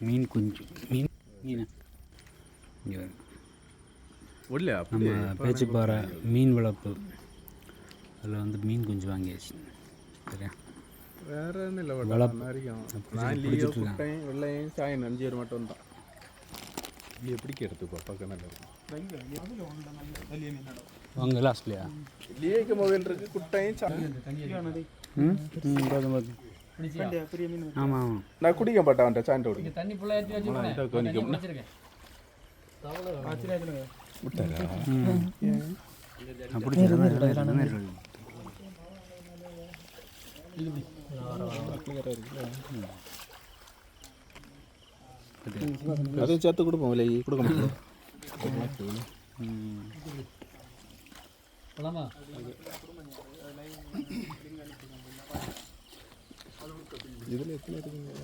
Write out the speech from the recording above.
மீன் குஞ்சு. மீன் மீன். இங்கே நம்ம பேச்சுப்பாறை மீன் வளர்ப்பு. அதில் வந்து மீன் குஞ்சு வாங்கியாச்சு. சரியா? வேற ஒன்றும் இல்லை வளர்ப்பு. வரைக்கும் அப்படி நான் சொல்லி லியோ பிடிச்சிட்டு குட்டையும் வெள்ளையும் சாயன் அஞ்சு பேர் மட்டும் தான். லியோ பிடிக்கிறதுக்கு பக்கம் நல்லா இருக்கும் வாங்க லாஸ்ட்லையா லியோக்கு மொபைல் இருக்கு குட்டையும் சாயன் ம்? ம் போதும் போதும் ஆமாம் ஆமாம் நான் குடிக்க மாட்டேன் சாயன் குடிக்க தண்ணி ஃபுல்லாக ஏற்றி வச்சிருக்கேன் சேர்த்து கொடுப்போம் விலை கொடுக்க மாட்டோம் 你的那个那个那个